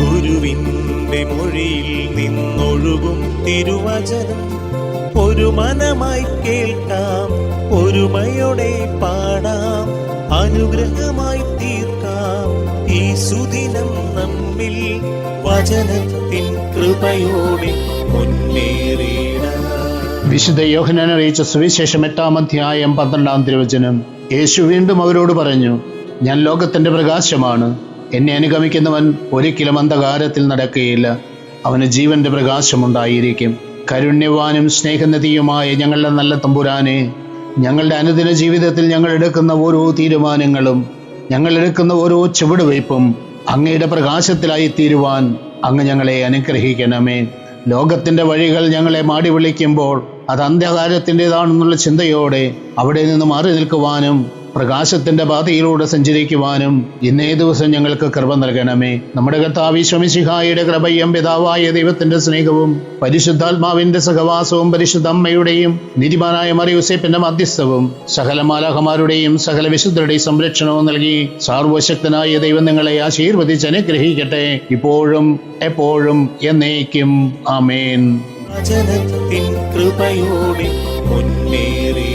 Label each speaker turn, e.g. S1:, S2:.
S1: ഗുരുവിന്റെ മൊഴിയിൽ നിന്നൊഴുകും തിരുവചനം. ഒരു മനമായി കേൾക്കാം ഒരുമയോടെ പാടാം അനുഗ്രഹമായി തീർക്കാം. ഈ സുദിനം നമ്മിൽ വചനത്തിൻ കൃപയോടെ മുന്നേറിയിടാം
S2: വിശുദ്ധ യോഹനാൻ അറിയിച്ച സുവിശേഷം എട്ടാം അധ്യായം പന്ത്രണ്ടാം തിരുവചനം. യേശു വീണ്ടും അവരോട് പറഞ്ഞു ഞാൻ ലോകത്തിന്റെ പ്രകാശമാണ്. എന്നെ അനുഗമിക്കുന്നവൻ ഒരിക്കലും അന്ധകാരത്തിൽ നടക്കുകയില്ല. അവന് ജീവന്റെ പ്രകാശമുണ്ടായിരിക്കും. കരുണ്യവാനും സ്നേഹനദിയുമായ ഞങ്ങളുടെ നല്ല തമ്പുരാനെ ഞങ്ങളുടെ അനുദിന ജീവിതത്തിൽ ഞങ്ങൾ എടുക്കുന്ന ഓരോ തീരുമാനങ്ങളും ഞങ്ങൾ എടുക്കുന്ന ഓരോ ചുവടുവയ്പും അങ്ങയുടെ പ്രകാശത്തിലായി തീരുവാൻ അങ്ങ് ഞങ്ങളെ അനുഗ്രഹിക്കണമേ. ലോകത്തിന്റെ വഴികൾ ഞങ്ങളെ മാടി വിളിക്കുമ്പോൾ അത് അന്ധകാരത്തിന്റെതാണെന്നുള്ള ചിന്തയോടെ അവിടെ നിന്ന് മാറി നിൽക്കുവാനും പ്രകാശത്തിന്റെ പാതയിലൂടെ സഞ്ചരിക്കുവാനും ഇന്നേ ദിവസം ഞങ്ങൾക്ക് കൃപ നൽകണമേ. നമ്മുടെ കർത്താവ് ശമിശിഹായുടെ കൃപയും പിതാവായ ദൈവത്തിന്റെ സ്നേഹവും പരിശുദ്ധാത്മാവിന്റെ സഹവാസവും പരിശുദ്ധ അമ്മയുടെയും നിരിമാനായ മറിയൂസേപ്പിന്റെ മധ്യസ്ഥവും സകല മാലാഹമാരുടെയും സകല വിശുദ്ധരുടെയും സംരക്ഷണവും നൽകി സാർവശക്തനായ ദൈവം നിങ്ങളെ ആശീർവദിച്ച് അനുഗ്രഹിക്കട്ടെ. ഇപ്പോഴും എപ്പോഴും എന്നേക്കും. ആമേൻ.
S1: കൃപയോടെ മുന്നേറി.